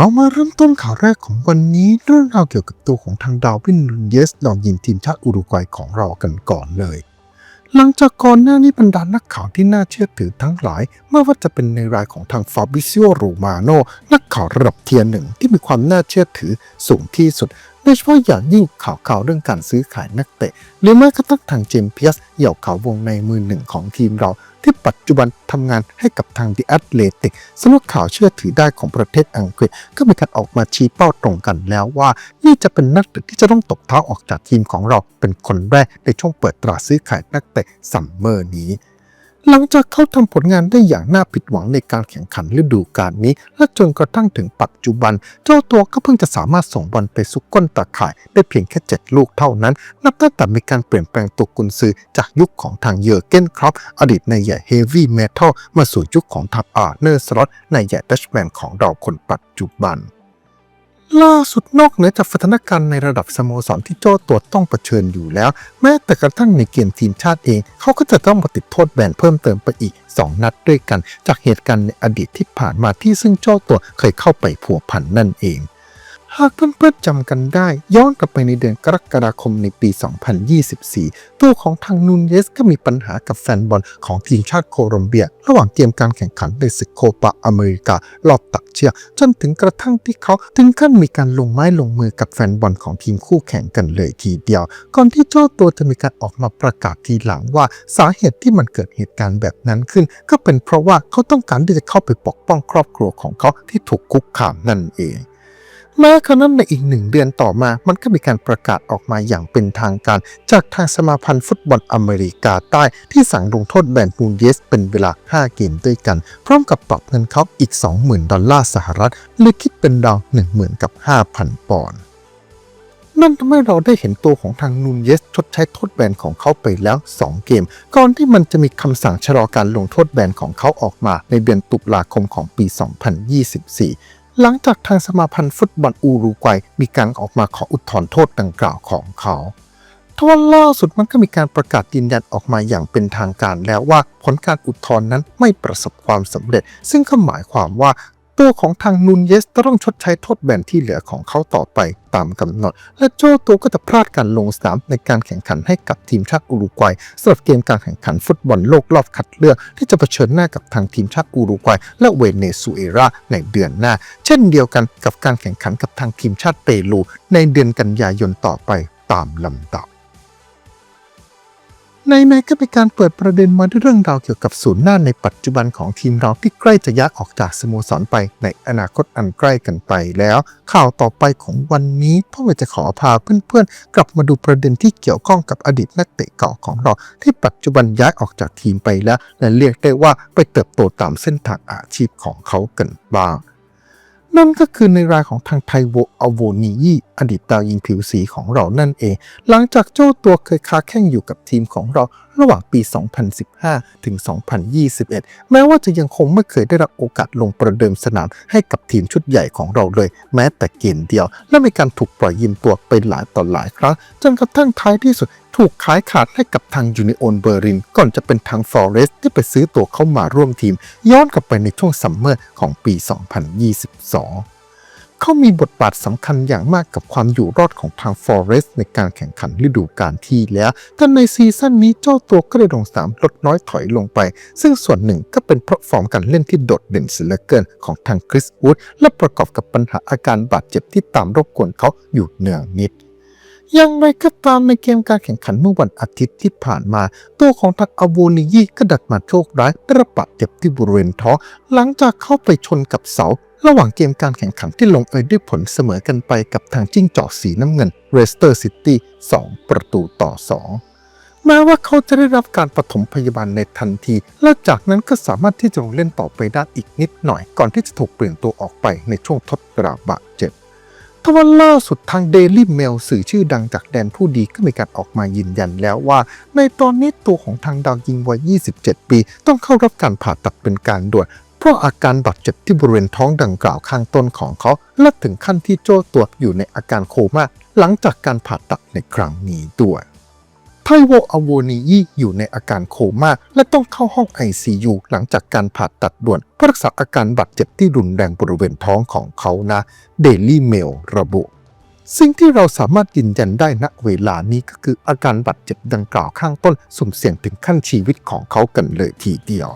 เรามาเริ่มต้นข่าวแรกของวันนี้เรื่องราวเกี่ยวกับตัวของทางดาวินเยสดองยินทีมชาติอุรุกวัยของเรากันก่อนเลย หลังจากก่อนหน้านี้บรรดานักข่าวที่น่าเชื่อถือทั้งหลายไม่ว่าจะเป็นในรายของทางฟาบิซิโอ โรมาโนนักข่าวระดับเทียร์หนึ่งที่มีความน่าเชื่อถือสูงที่สุดโดยเฉพาะอย่างยิ่งข่าวข่าวเรื่องการซื้อขายนักเตะ หรือแม้กระทั่งทางเจมส์เพียสเหย่าข่าวงในมือหนึ่งของทีมเรา ที่ปัจจุบันทำงานให้กับทาง The Athletic สำนักข่าวเชื่อถือได้ของประเทศอังกฤษ ก็มีการออกมาชี้เป้าตรงกันแล้วว่า นี่จะเป็นนักเตะที่จะต้องตกเท้าออกจากทีมของเราเป็นคนแรกในช่วงเปิดตราซื้อขายนักเตะซัมเมอร์นี้ หลังจากเขาทำผลงานได้อย่างน่าผิดหวังในการแข่งขันฤดูกาลนี้ และจนกระทั่งถึงปัจจุบัน เจ้าตัวก็เพิ่งจะสามารถส่งบอลไปซุกก้นตาข่าย ได้เพียงแค่ 7 ลูกเท่านั้น นับตั้งแต่มีการเปลี่ยนแปลงตัวกุนซือจากยุคของทางเยอร์เกนครอปอดีตในายใหญ่เฮฟวี่เมทัลมาสู่ยุคของทางอาร์เนอร์สล็อตในายใหญ่ดัชแมนของเราคนปัจจุบัน ล่าสุดนอกเหนือจากสถานการณ์ในระดับสโมสรที่โจ้ตัวต้องเผชิญอยู่แล้ว แม้แต่กระทั่งในเกมทีมชาติเอง เขาก็จะต้องมาติดโทษแบนเพิ่มเติมไปอีก 2 นัดด้วยกัน จากเหตุการณ์ในอดีตที่ผ่านมาที่ซึ่งเจ้าตัวเคยเข้าไปผัวพันนั่นเอง หากเพื่อนๆจำกันได้ ย้อนกลับไปในเดือนกรกฎาคมในปี 2024 ตัวของทางนูนเยสก็มีปัญหากับแฟนบอลของทีมชาติโคลอมเบีย ระหว่างเกมการแข่งขันในศึกโคปาอเมริการอบตักเชือกจนถึงกระทั่งที่เขาถึงขั้นมีการลงไม้ลงมือกับแฟนบอลของทีมคู่แข่งกันเลยทีเดียว ก่อนที่เจ้าตัวจะมีการออกมาประกาศทีหลังว่าสาเหตุที่มันเกิดเหตุการณ์แบบนั้นขึ้น ก็เป็นเพราะว่าเขาต้องการที่จะเข้าไปปกป้องครอบครัวของเขาที่ถูกคุกคามนั่นเอง แม้กระนั้นในอีกหนึ่งเดือนต่อมา มันก็มีการประกาศออกมาอย่างเป็นทางการ จากทางสมาพันธ์ฟุตบอลอเมริกาใต้ที่สั่งลงโทษแบนนูนเยสเป็นเวลา 5 เกมด้วยกัน พร้อมกับปรับเงินเขาอีก 20,000 ดอลลาร์สหรัฐ หรือคิดเป็นดาว10,000กับ5,000 ปอนด์นั่นทำให้เราได้เห็นตัวของทางนูนเยสชดใช้โทษแบนของเขาไปแล้ว 2 เกม ก่อนที่มันจะมีคำสั่งชะลอการลงโทษแบนของเขาออกมาในเดือนตุลาคมของปี 2024 หลังจากทางสมาพันธ์ฟุตบอลอูรุกวัยมีการออกมาขออุทธรณ์โทษดังกล่าวของเขาทว่าล่าสุดมันก็มีการประกาศยืนยันออกมาอย่างเป็นทางการแล้วว่าผลการอุทธรณ์นั้นไม่ประสบความสำเร็จ ซึ่งก็หมายความว่า ตัวของทางนูนเยสต้องชดใช้โทษแบนที่เหลือของเขาต่อไปตามกำหนด และโจตัวก็จะพลาดการลงสนามในการแข่งขันให้กับทีมชาติอุรุกวัยสำหรับเกมการแข่งขันฟุตบอลโลกรอบคัดเลือก ที่จะเผชิญหน้ากับทางทีมชาติอุรุกวัย และเวเนซุเอลาในเดือนหน้า เช่นเดียวกันกับการแข่งขันกับทางทีมชาติเปรูในเดือนกันยายนต่อไปตามลำดับ ในในก็เป็นการเปิดประเด็นมาด้วยเรื่องราวเกี่ยวกับศูนย์หน้าในปัจจุบันของทีมเราที่ใกล้จะย้ายออกจากสโมสรไปในอนาคตอันใกล้กันไปแล้ว ข่าวต่อไปของวันนี้พ่อจะขอพาเพื่อนๆ กลับมาดูประเด็นที่เกี่ยวข้องกับอดีตนักเตะเก่าของเรา ที่ปัจจุบันย้ายออกจากทีมไปแล้ว และเรียกได้ว่าไปเติบโตตามเส้นทางอาชีพของเขากันบ้าง นั่นก็คือในรายของทางไทโวอโวนียีอดีตดาวยิงผิวสีของเรานั่นเอง หลังจากเจ้าตัวเคยค้าแข่งอยู่กับทีมของเราระหว่างปี 2015 ถึง 2021 แม้ว่าจะยังคงไม่เคยได้รับโอกาสลงประเดิมสนามให้กับทีมชุดใหญ่ของเราเลย แม้แต่เกมเดียว และมีการถูกปล่อยยืมตัวไปหลายต่อหลายครั้งจนกระทั่งท้ายที่สุด ถูกขายขาดให้กับทางยูนิโอนเบอร์ลิน ก่อนจะเป็นทางฟอเรสที่ไปซื้อตัวเข้ามาร่วมทีม ย้อนกลับไปในช่วงซัมเมอร์ของปี 2022 เขามีบทบาทสำคัญอย่างมากกับความอยู่รอดของทางฟอเรสในการแข่งขันฤดูกาลที่แล้ว แต่ในซีซั่นนี้เจ้าตัวก็ได้ลงสามลดน้อยถอยลงไป ซึ่งส่วนหนึ่งก็เป็นเพราะฟอร์มการเล่นที่โดดเด่นเสียเหลือเกินของทางคริสวูดและประกอบกับปัญหาอาการบาดเจ็บที่ตามรบกวนเขาอยู่เนืองนิด ย่างไรก็ตามในเกมการแข่งขันเมื่อวันอาทิตย์ที่ผ่านมา ตัวของทักอาวูนิยีก็ดัดมาโชคร้ายได้รับบาดเจ็บที่บริเวณท้องหลังจากเข้าไปชนกับเสา ระหว่างเกมการแข่งขันที่ลงเอยด้วยผลเสมอกันไปกับทางจิ้งจอกสีน้ำเงินเรสเตอร์ซิตี้2ประตูต่อ 2แม้ว่าเขาจะได้รับการปฐมพยาบาลในทันที และจากนั้นก็สามารถที่จะลงเล่นต่อไปได้อีกนิดหน่อย ก่อนที่จะถูกเปลี่ยนตัวออกไปในช่วงทดกราบาดเจ็บ ทว่าล่าสุดทาง Daily Mail สื่อชื่อดังจากแดนผู้ดีก็มีการออกมายืนยันแล้วว่า ในตอนนี้ตัวของทางดาวยิงวัย 27 ปี ต้องเข้ารับการผ่าตัดเป็นการด่วนเพราะอาการบาดเจ็บที่บริเวณท้องดังกล่าวข้างต้นของเขา และถึงขั้นที่โจ้ตัวอยู่ในอาการโคม่าหลังจากการผ่าตัดในครั้งนี้ด้วย ไทโวอโวนียีอยู่ในอาการโคม่าและต้องเข้าห้อง ICU หลังจากการผ่าตัดด่วนเพื่อรักษาอาการบาดเจ็บที่รุนแรงบริเวณท้องของเขานะเดลี่เมลระบุ สิ่งที่เราสามารถยืนยันได้ณเวลานี้ก็คืออาการบาดเจ็บดังกล่าวข้างต้นสุ่มเสี่ยงถึงขั้นชีวิตของเขากันเลยทีเดียว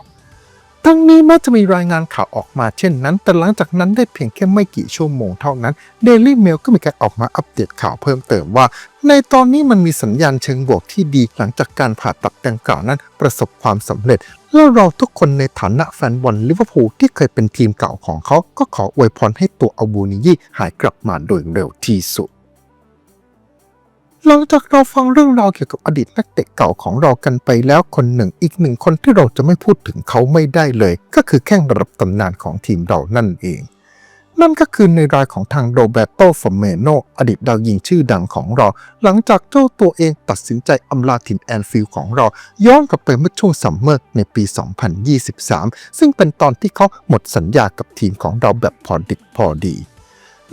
ทั้งนี้แม้จะมีรายงานข่าวออกมาเช่นนั้น แต่หลังจากนั้นได้เพียงแค่ไม่กี่ชั่วโมงเท่านั้น Daily Mail ก็มีการออกมาอัปเดตข่าวเพิ่มเติมว่า ในตอนนี้มันมีสัญญาณเชิงบวกที่ดีหลังจากการผ่าตัดดังกล่าวนั้น ประสบความสำเร็จ และเราทุกคนในฐานะแฟนบอลลิเวอร์พูลที่เคยเป็นทีมเก่าของเขา ก็ขออวยพรให้ตัวอาบูนิยีหายกลับมาโดยเร็วที่สุด หลังจากเราฟังเรื่องราวเกี่ยวกับอดีตนักเตะเก่าของเรากันไปแล้วคนหนึ่งอีกหนึ่งคนที่เราจะไม่พูดถึงเขาไม่ได้เลย ก็คือแข้งระดับตำนานของทีมเรานั่นเอง นั่นก็คือในรายของทางโรเบโตฟอร์เมโนอดีตดาวยิงชื่อดังของเรา หลังจากเจ้าตัวเองตัดสินใจอำลาทีมแอนฟิลด์ของเรา ย้อนกลับไปเมื่อช่วงซัมเมอร์ในปี 2023 ซึ่งเป็นตอนที่เขาหมดสัญญากับทีมของเราแบบพอดิบพอดี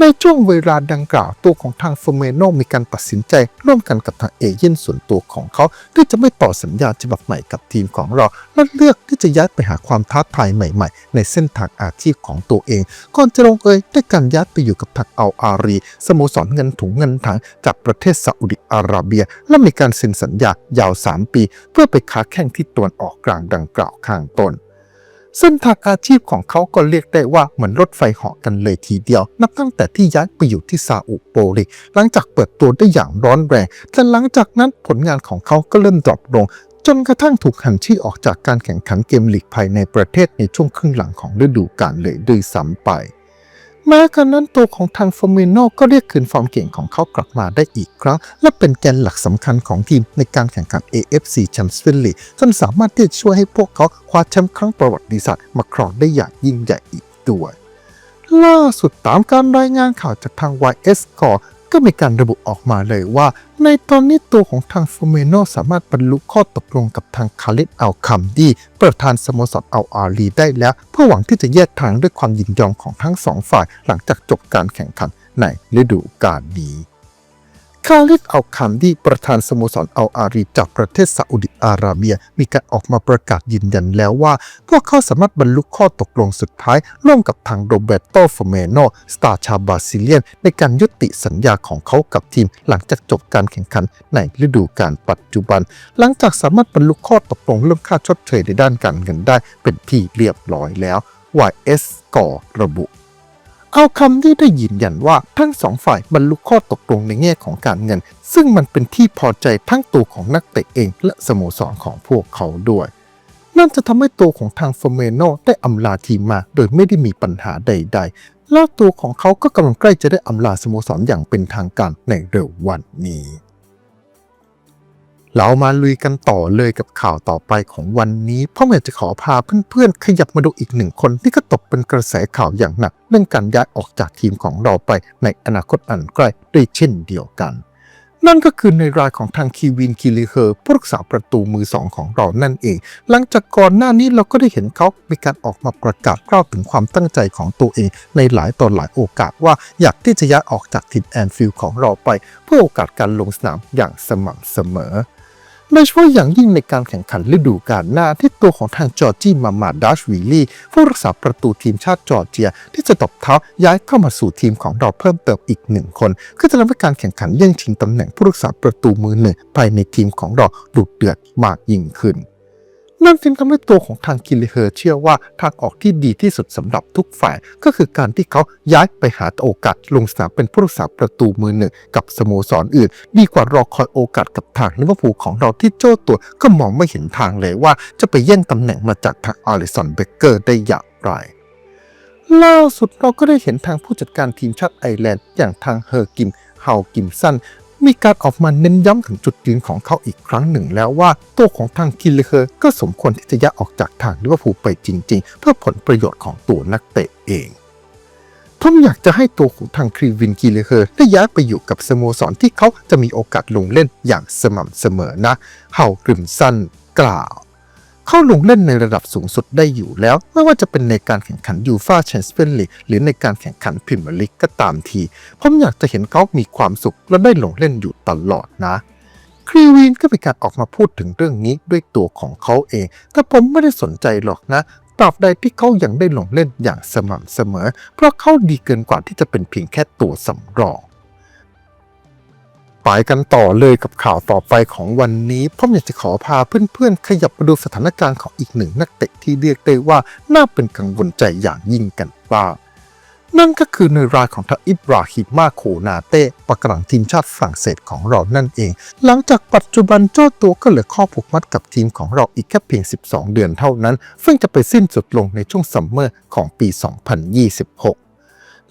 ในช่วงเวลาดังกล่าวตัวของทางฟอร์เมโนมีการตัดสินใจ ร่วมกันกับทางเอเย่นส่วนตัวของเขา ที่จะไม่ต่อสัญญาฉบับใหม่กับทีมของเรา และเลือกที่จะย้ายไปหาความท้าทายใหม่ ๆ ในเส้นทางอาชีพของตัวเอง ก่อนจะลงเอยด้วยการย้ายไปอยู่กับทางอัลอารี สโมสรเงินถุงเงินถังจากประเทศซาอุดิอาระเบีย และมีการเซ็นสัญญายาว 3 ปี เพื่อไปค้าแข่งที่ตะวันออกกลางดังกล่าวข้างต้น เส้นทางอาชีพของเขาก็เรียกได้ว่าเหมือนรถไฟเหาะกันเลยทีเดียว นับตั้งแต่ที่ย้ายไปอยู่ที่ซาอุโปริหลังจากเปิดตัวได้อย่างร้อนแรง แต่หลังจากนั้นผลงานของเขาก็เริ่มดรอปลงจนกระทั่งถูกหันชื่อออกจากการแข่งขันเกมลีกภายในประเทศในช่วงครึ่งหลังของฤดูกาลเลยด้วยซ้ำไป แม้กระนั้นตัวของทางฟอร์มิโนก็เรียกคืนฟอร์มเก่งของเขากลับมาได้อีกครั้ง และเป็นแกนหลักสำคัญของทีมในการแข่งขัน AFC Champions League จนสามารถที่จะช่วยให้พวกเขาคว้าแชมป์ครั้งประวัติศาสตร์มาครองได้อย่างยิ่งใหญ่อีกด้วยล่าสุดตามการรายงานข่าวจากทาง YS ก็ ก็มีการระบุออกมาเลยว่า ในตอนนี้ตัวของทางฟูเมโนสามารถบรรลุข้อตกลงกับทางคาลิสอัลคัมดีประธานสโมสรอัลอาลีได้แล้ว เพื่อหวังที่จะแยกทางด้วยความยินยอมของทั้งสองฝ่ายหลังจากจบการแข่งขันในฤดูกาลนี้ คาลิดอัลคัมดีประธานสโมสรอัลอารีจากประเทศซาอุดิอาระเบีย มีการออกมาประกาศยืนยันแล้วว่า พวกเขาสามารถบรรลุข้อตกลงสุดท้าย ร่วมกับทางโรเบโตฟเมโนสตาร์ชาบาซิเลียน ในการยุติสัญญาของเขากับทีม หลังจากจบการแข่งขันในฤดูกาลปัจจุบัน หลังจากสามารถบรรลุข้อตกลงเรื่องค่าชดเชยในด้านการเงินได้เป็นที่เรียบร้อยแล้ว YS ก่อระบุ เอาคำที่ได้ยืนยันว่าทั้งสองฝ่ายบรรลุข้อตกลงในแง่ของการเงิน ซึ่งมันเป็นที่พอใจทั้งตัวของนักเตะเองและสโมสรของพวกเขาด้วย นั่นจะทำให้ตัวของทางเฟอร์เมโนได้อำลาทีมมาโดยไม่ได้มีปัญหาใด ๆ แล้วตัวของเขาก็กำลังใกล้จะได้อำลาสโมสรอย่างเป็นทางการในเร็ววันนี้ เรามาลุยกันต่อเลยกับข่าวต่อไปของวันนี้เพราะอยากจะขอพาเพื่อนๆ ขยับมาดูอีกหนึ่งคนที่ก็ตกเป็นกระแสข่าวอย่างหนัก เรื่องการย้ายออกจากทีมของเราไปในอนาคตอันใกล้ด้วยเช่นเดียวกัน นั่นก็คือในรายของทางคีวินคิลิเฮอร์ผู้รักษาประตูมือสองของเรานั่นเอง หลังจากก่อนหน้านี้เราก็ได้เห็นเขามีการออกมาประกาศกล่าวถึงความตั้งใจของตัวเอง ในหลายตอนหลายโอกาสว่าอยากที่จะย้ายออกจากทีมแอนฟิลด์ของเราไป เพื่อโอกาสการลงสนามอย่างสม่ำเสมอ โดยเฉพาะอย่างยิ่งในการแข่งขันฤดูกาลหน้าที่ตัวของทางจอร์จี้มามาดัชวีลี่ ผู้รักษาประตูทีมชาติจอร์เจีย ที่จะตบเท้าย้ายเข้ามาสู่ทีมของเราเพิ่มเติมอีกหนึ่งคนก็จะทำให้การแข่งขันแย่งชิงตำแหน่งผู้รักษาประตูมือหนึ่งภายในทีมของเราดุเดือดมากยิ่งขึ้น นั่นจึงทำให้ตัวของทางกิลเลเฮอร์เชื่อว่าทางออกที่ดีที่สุดสำหรับทุกฝ่าย ก็คือการที่เขาย้ายไปหาโอกาสลงสนามเป็นผู้รักษาประตูมือหนึ่งกับสโมสรอื่น ดีกว่ารอคอยโอกาสกับทางลิเวอร์พูลของเราที่โจ้ตัวก็มองไม่เห็นทางเลยว่าจะไปแย่งตำแหน่งมาจากทางอาริสันเบเกอร์ได้อย่างไรล่าสุดเราก็ได้เห็นทางผู้จัดการทีมชาติไอร์แลนด์อย่างทางเฮอร์กิมเฮากิมสัน มีการออกมาเน้นย้ำถึงจุดยืนของเขาอีกครั้งหนึ่งแล้วว่า ตัวของทางคิลเลอร์ก็สมควรที่จะย้ายออกจากทางลิเวอร์พูลไปจริง ๆ เพื่อผลประโยชน์ของตัวนักเตะเองผมอยากจะให้ตัวของทางครีวินกิเลเฮอร์ได้ย้ายไปอยู่กับสโมสรที่เขาจะมีโอกาสลงเล่นอย่างสม่ำเสมอนะ เฮากริมสันกล่าว เขาลงเล่นในระดับสูงสุดได้อยู่แล้ว ไม่ว่าจะเป็นในการแข่งขันยูฟาแชมเปี้ยนลีกหรือในการแข่งขันพรีเมียร์ลีกก็ตามที ผมอยากจะเห็นเขามีความสุขและได้ลงเล่นอยู่ตลอดนะครีวีนก็มีการออกมาพูดถึงเรื่องนี้ด้วยตัวของเขาเอง แต่ผมไม่ได้สนใจหรอกนะตราบใดที่เขายังได้ลงเล่นอย่างสม่ำเสมอ เพราะเขาดีเกินกว่าที่จะเป็นเพียงแค่ตัวสำรอง ไปกันต่อเลยกับข่าวต่อไปของวันนี้ผมอยากจะขอพาเพื่อนๆ ขยับมาดูสถานการณ์ของอีกหนึ่งนักเตะที่เรียกได้ว่าน่าเป็นกังวลใจอย่างยิ่งกันบ้างนั่นก็คือในรายของทาอิบราฮิมาโคนาเต้ประกรังทีมชาติฝรั่งเศสของเรานั่นเอง หลังจากปัจจุบันเจ้าตัวก็เหลือข้อผูกมัดกับทีมของเราอีกแค่เพียง 12 เดือนเท่านั้น ซึ่งจะไปสิ้นสุดลงในช่วงซัมเมอร์ของปี 2026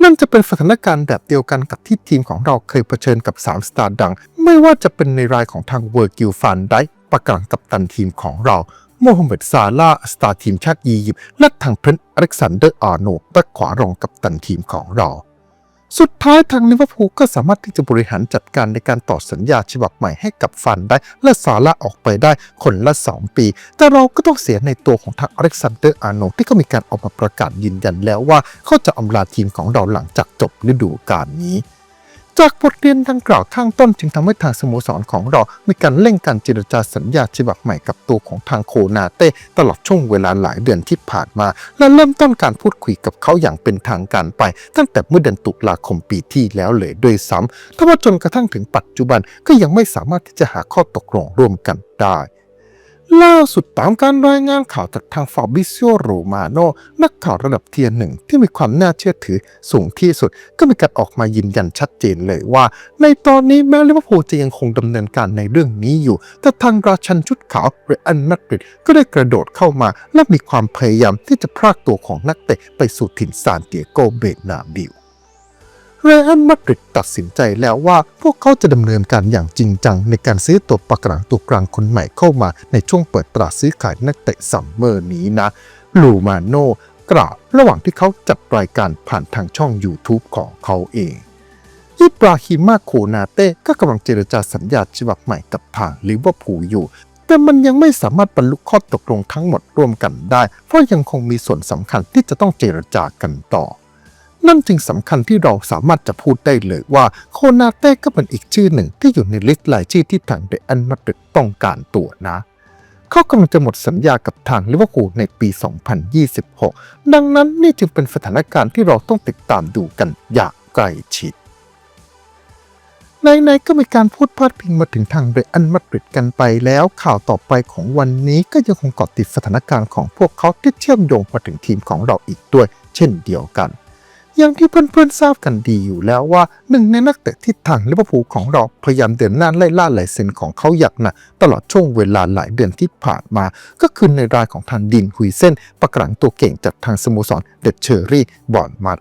นั่นจะเป็นสถานการณ์แบบเดียวกันกับที่ทีมของเราเคยเผชิญกับ 3 สตาร์ดัง ไม่ว่าจะเป็นในรายของทางเวอร์กิลฟานได้ประกังกับตันทีมของเราโมฮัมเหม็ดซาลาสตาร์ทีมชาติอียิปต์และทางเพรนอเล็กซานเดอร์อาร์โนตักขวารองกับตันทีมของเรา สุดท้ายทางลิเวอร์พูลก็สามารถที่จะบริหารจัดการในการต่อสัญญาฉบับใหม่ให้กับฟันได้ และสาระออกไปได้คนละ 2 ปี แต่เราก็ต้องเสียในตัวของทางอเล็กซานเดอร์อาร์โนที่ก็มีการออกมาประกาศยืนยันแล้วว่าเขาจะอำลาทีมของเราหลังจากจบฤดูกาลนี้ จากบทเรียนดังกล่าวข้างต้นจึงทำให้ทางสโมสรของเรามีการเร่งการเจรจาสัญญาฉบับใหม่กับตัวของทางโคนาเต้ตลอดช่วงเวลาหลายเดือนที่ผ่านมา และเริ่มต้นการพูดคุยกับเขาอย่างเป็นทางการไป ตั้งแต่เมื่อเดือนตุลาคมปีที่แล้วเลยด้วยซ้ำทว่าจนกระทั่งถึงปัจจุบันก็ยังไม่สามารถที่จะหาข้อตกลงร่วมกันได้ ล่าสุดตามการรายงานข่าวจากทางฟาบิซิโอโรมาโนนักข่าวระดับเทียร์หนึ่งที่มีความน่าเชื่อถือสูงที่สุด ก็มีการออกมายืนยันชัดเจนเลยว่า ในตอนนี้แม้ลิเวอร์พูลจะยังคงดำเนินการในเรื่องนี้อยู่ แต่ทางราชันชุดขาวเรอันมาดริดก็ได้กระโดดเข้ามา และมีความพยายามที่จะพรากตัวของนักเตะไปสู่ถิ่นซานเตียโกเบนาบิว เรอัลมาดริดตัดสินใจแล้วว่าพวกเขาจะดำเนินการอย่างจริงจัง ในการซื้อตัวประกรังตัวกลางคนใหม่เข้ามาในช่วงเปิดตลาดซื้อขายนักเตะซัมเมอร์นี้นะลูมาโนกล่าวระหว่างที่เขาจัดรายการผ่านทางช่อง YouTube ของเขาเองอิบราฮิมาโคนาเต้ก็กำลังเจรจาสัญญาฉบับใหม่กับทางลิเวอร์พูลอยู่ แต่มันยังไม่สามารถบรรลุข้อตกลงทั้งหมดร่วมกันได้ เพราะยังคงมีส่วนสำคัญที่จะต้องเจรจากันต่อ นั่นจึงสำคัญที่เราสามารถจะพูดได้เลยว่าโคนาเต้ก็เป็นอีกชื่อหนึ่งที่อยู่ในลิสต์รายชื่อที่ทางเดอันมาดริดต้องการตัวนะ เขากำลังจะหมดสัญญากับทางลิเวอร์พูลในปี 2026 ดังนั้นนี่จึงเป็นสถานการณ์ที่เราต้องติดตามดูกันอย่างใกล้ชิดในๆก็มีการพูดพาดพิงมาถึงทางเรอันมาดริดกันไปแล้ว ข่าวต่อไปของวันนี้ก็ยังคงเกาะติดสถานการณ์ของพวกเขาที่เชื่อมโยงมาถึงทีมของเราอีกด้วย เช่นเดียวกัน อย่างที่เพื่อนๆทราบกันดีอยู่แล้วว่าหนึ่งในนักเตะที่ทางลิเวอร์พูลของเราพยายามเดินหน้าไล่ล่าลายเซ็นของเขาอย่างหนักตลอดช่วงเวลาหลายเดือนที่ผ่านมา ก็คือในรายของทางดินฮุยเซนประกรังตัวเก่งจากทางสโมสรเดดเชอรี่บอนมัด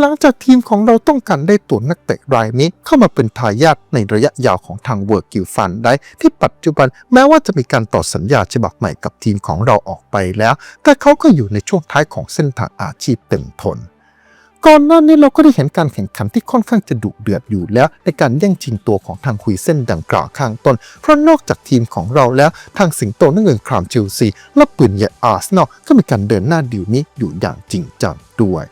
หลังจากทีมของเราต้องการได้ตัวนักเตะรายนี้เข้ามาเป็นทายาทในระยะยาวของทางเวิร์กิลฟันได้ ที่ปัจจุบันแม้ว่าจะมีการต่อสัญญาฉบับใหม่กับทีมของเราออกไปแล้ว แต่เขาก็อยู่ในช่วงท้ายของเส้นทางอาชีพเต็มทน ก่อนหน้านี้เราก็ได้เห็นการแข่งขันที่ค่อนข้างจะดุเดือดอยู่แล้ว ในการแย่งชิงตัวของทางคุยเส้นดังกล่าวข้างต้น เพราะนอกจากทีมของเราแล้วทางสิงโตนักเงินครามเชลซีและปืนใหญ่อาร์เซนอลก็มีการเดินหน้าดิวนี้อยู่อย่างจริงจังด้วย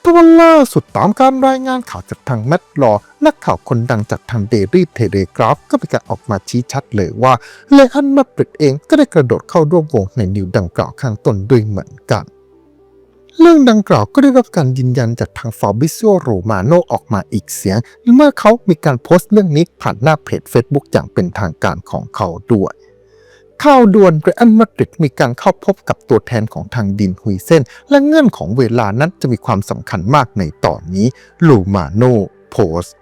แต่วันล่าสุดตามการรายงานข่าวจากทางแมตต์ลอนักข่าวคนดังจากทางเดลี่เทเลกราฟก็มีการออกมาชี้ชัดเลยว่าเลอันมาดริดเองก็ได้กระโดดเข้าร่วมวงในนิวดังกล่าวข้างต้นด้วยเหมือนกัน เรื่องดังกล่าวก็ได้รับการยืนยันจากทางฟาบิซิโอโรมาโนออกมาอีกเสียง เมื่อเขามีการโพสต์เรื่องนี้ผ่านหน้าเพจ Facebook อย่างเป็นทางการของเขาด้วยข่าวด่วนเรอัลมาดริดมีการเข้าพบกับตัวแทนของทางดินฮุยเซนและเงื่อนของเวลานั้นจะมีความสำคัญมากในตอนนี้ลูมาโนโพสต์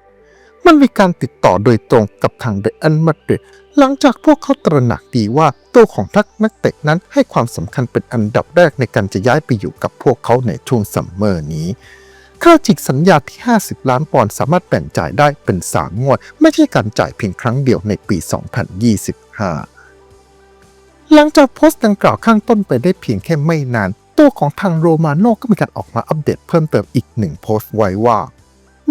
มันมีการติดต่อโดยตรงกับทางเรอัลมาดริดหลังจากพวกเขาตระหนักดีว่าตัวของทักนักเตะนั้นให้ความสำคัญเป็นอันดับแรกในการจะย้ายไปอยู่กับพวกเขาในช่วงซัมเมอร์นี้ค่าจิกสัญญาที่ 50 ล้านปอนด์สามารถแบ่งจ่ายได้เป็น 3 งวด ไม่ใช่การจ่ายเพียงครั้งเดียวในปี 2025 หลังจากโพสต์ดังกล่าวข้างต้นไปได้เพียงแค่ไม่นาน ตัวของทางโรมาโน่ก็มีการออกมาอัปเดตเพิ่มเติมอีกหนึ่งโพสต์ไว้ว่า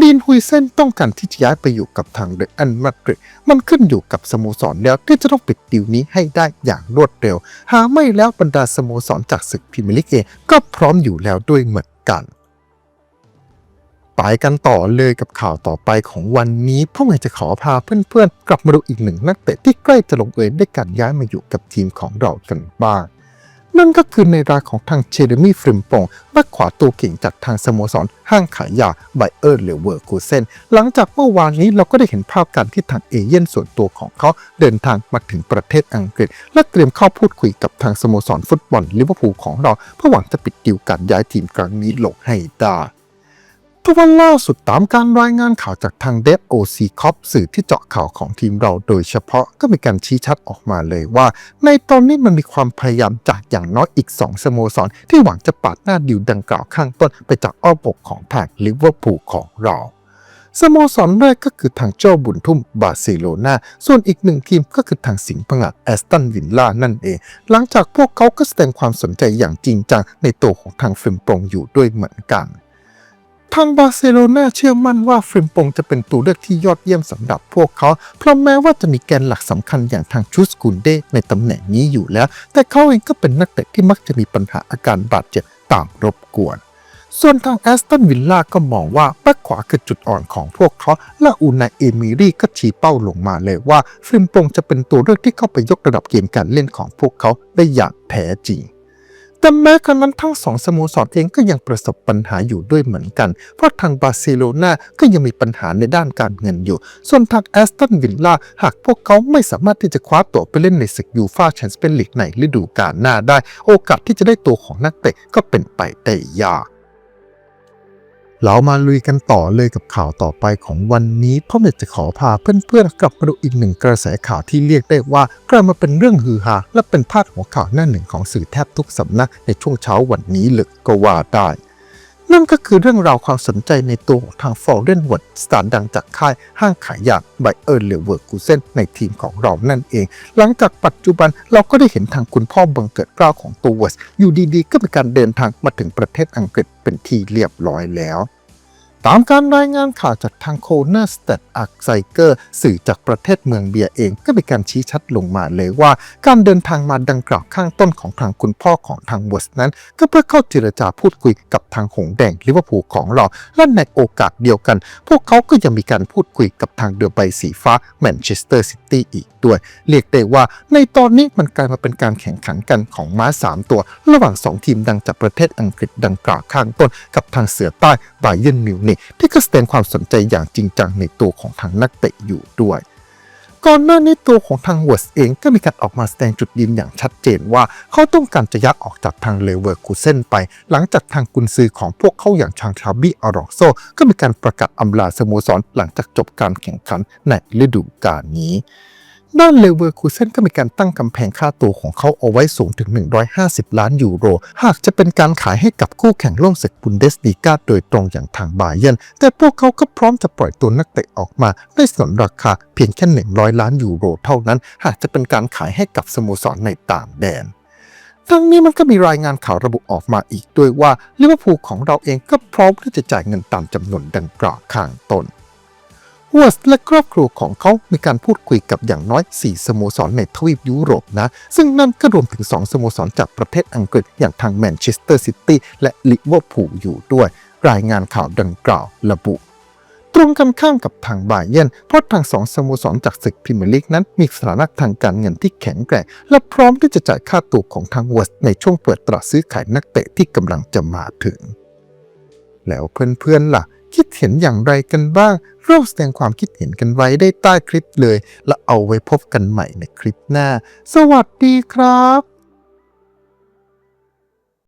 ดีนฮุยเซนต้องการที่จะย้ายไปอยู่กับทางเรอัลมาดริดมันขึ้นอยู่กับสโมสรแล้วที่จะต้องปิดดีลนี้ให้ได้อย่างรวดเร็ว หาไม่แล้วบรรดาสโมสรจากศึกพรีเมียร์ลีกเองก็พร้อมอยู่แล้วด้วยเหมือนกันไปกันต่อเลยกับข่าวต่อไปของวันนี้พวกเราจะขอพาเพื่อนๆ กลับมาดูอีกหนึ่งนักเตะที่ใกล้จะลงเอยด้วยการย้ายมาอยู่กับทีมของเรากันบ้าง นั่นก็คือในรายของทางเจเรมี่ฟริมปงแบ็กขวาตัวเก่งจากทางสโมสรห้างขายยาไบเออร์เลเวอร์คูเซนหลังจากเมื่อวานนี้เราก็ได้เห็นภาพการที่ทางเอเย่นส่วนตัวของเขาเดินทางมาถึงประเทศอังกฤษ และเตรียมเข้าพูดคุยกับทางสโมสรฟุตบอลลิเวอร์พูลของเราเพื่อหวังจะปิดดีลการย้ายทีมครั้งนี้ลงให้ได้ ทว่าล่าสุดตามการรายงานข่าวจากทางเดฟโอซีคอปสื่อที่เจาะข่าวของทีมเราโดยเฉพาะก็มีการชี้ชัดออกมาเลยว่า ในตอนนี้มันมีความพยายามจากอย่างน้อยอีก 2 สโมสร ที่หวังจะปาดหน้าดิวดังกล่าวข้างต้นไปจากอ้อมอกของทางลิเวอร์พูลของเราสโมสรแรกก็คือทางเจ้าบุญทุ่มบาร์เซโลนาส่วนอีกหนึ่งทีมก็คือทางสิงห์ผงาดแอสตันวิลล่านั่นเอง หลังจากพวกเขาก็แสดงความสนใจอย่างจริงจังในตัวของทางฟิมปงอยู่ด้วยเหมือนกัน ทางบาร์เซโลนาเชื่อมั่นว่าฟริมปงจะเป็นตัวเลือกที่ยอดเยี่ยมสำหรับพวกเขา เพราะแม้ว่าจะมีแกนหลักสำคัญอย่างทางชูสกุนเดในตำแหน่งนี้อยู่แล้ว แต่เขาเองก็เป็นนักเตะที่มักจะมีปัญหาอาการบาดเจ็บตามรบกวน ส่วนทางแอสตันวิลล่าก็มองว่าแบ็คขวาคือจุดอ่อนของพวกเขา และอูนายเอมิรี่ก็ชี้เป้าลงมาเลยว่าฟริมปงจะเป็นตัวเลือกที่เข้าไปยกระดับเกมการเล่นของพวกเขาได้อย่างแท้จริง แต่แม้กระนั้นทั้งสองสโมสรเองก็ยังประสบปัญหาอยู่ด้วยเหมือนกัน เพราะทางบาร์เซโลนาก็ยังมีปัญหาในด้านการเงินอยู่ ส่วนทางแอสตันวิลล่าหากพวกเขาไม่สามารถที่จะคว้าตั๋วไปเล่นในศึกยูฟาแชมเปี้ยนลีกในฤดูกาลหน้าได้ โอกาสที่จะได้ตัวของนักเตะก็เป็นไปได้ยาก เรามาลุยกันต่อเลยกับข่าวต่อไปของวันนี้เพราะอยากจะขอพาเพื่อนๆกลับมาดูอีกหนึ่งกระแสข่าวที่เรียกได้ว่ากลายมาเป็นเรื่องฮือฮาและเป็นพาดหัวข่าวหน้าหนึ่งของสื่อแทบทุกสำนักในช่วงเช้าวันนี้เลยก็ว่าได้ นั่นก็คือเรื่องราวความสนใจในตัวของทางฟอร์เรนวอร์ดสตาร์ดังจากค่ายห้างขายยาไบเออร์เลเวอร์กูเซนในทีมของเรานั่นเอง หลังจากปัจจุบันเราก็ได้เห็นทางคุณพ่อบังเกิดกล้าของตัวเวิร์สอยู่ดีๆ ก็มีการเดินทางมาถึงประเทศอังกฤษเป็นที่เรียบร้อยแล้ว ตามการรายงานข่าวจากทางโคเนอร์สเตดอักไซเกอร์สื่อจากประเทศเมืองเบียเองก็มีการชี้ชัดลงมาเลยว่า การเดินทางมาดังกล่าวข้างต้นของทางคุณพ่อของทางวอสนั้น ก็เพื่อเข้าเจรจาพูดคุยกับทางหงแดงลิเวอร์พูลของเรา และในโอกาสเดียวกัน พวกเขาก็ยังมีการพูดคุยกับทางเดือใบสีฟ้าแมนเชสเตอร์ซิตี้อีกด้วย เรียกได้ว่าในตอนนี้มันกลายมาเป็นการแข่งขันกันของม้า 3 ตัว ระหว่าง 2 ทีมดังจากประเทศอังกฤษดังกล่าวข้างต้น กับทางเสือใต้บาเยนมิวนิกที่ก็แสดงความสนใจอย่างจริงจังในตัวของทางนักเตะอยู่ด้วย ก่อนหน้านี้ตัวของทางเวิร์สเองก็มีการออกมาแสดงจุดยืนอย่างชัดเจนว่าเขาต้องการจะยักออกจากทางเลเวอร์คูเซนไป หลังจากทางกุนซือของพวกเขาอย่างชางชาบี้อารองโซ ก็มีการประกาศอำลาสโมสรหลังจากจบการแข่งขันในฤดูกาลนี้ ด้านเลเวอร์คูเซนก็มีการตั้งกำแพงค่าตัวของเขาเอาไว้สูงถึง 150 ล้านยูโร หากจะเป็นการขายให้กับคู่แข่งร่วมศึกบุนเดสลีกาโดยตรงอย่างทางบาเยนแต่พวกเขาก็พร้อมจะปล่อยตัวนักเตะออกมาในส่วนราคาเพียงแค่ 100 ล้านยูโรเท่านั้น หากจะเป็นการขายให้กับสโมสรในต่างแดนทั้งนี้มันก็มีรายงานข่าวระบุออกมาอีกด้วยว่าลิเวอร์พูลของเราเองก็พร้อมที่จะจ่ายเงินตามจำนวนดังกล่าวข้างต้น วอสและครอบครัวของเขา มีการพูดคุยกับอย่างน้อย 4 สโมสรในทวีปยุโรปนะ ซึ่งนั่นก็รวมถึง 2 สโมสรจากประเทศอังกฤษ อย่างทางแมนเชสเตอร์ซิตี้และลิเวอร์พูลอยู่ด้วย รายงานข่าวดังกล่าวระบุตรงกันข้ามกับทางบาเยนเพราะทางสองสโมสรจากศึกพรีเมียร์ลีกนั้นมีสถานะทางการเงินที่แข็งแกร่ง และพร้อมที่จะจ่ายค่าตัวของทางวอสในช่วงเปิดตลาดซื้อขายนักเตะที่กำลังจะมาถึง แล้วเพื่อนๆล่ะ คิดเห็นอย่างไรกันบ้างร่วมแสดงความคิดเห็นกันไว้ได้ใต้คลิปเลย แล้วเอาไว้พบกันใหม่ในคลิปหน้า สวัสดีครับ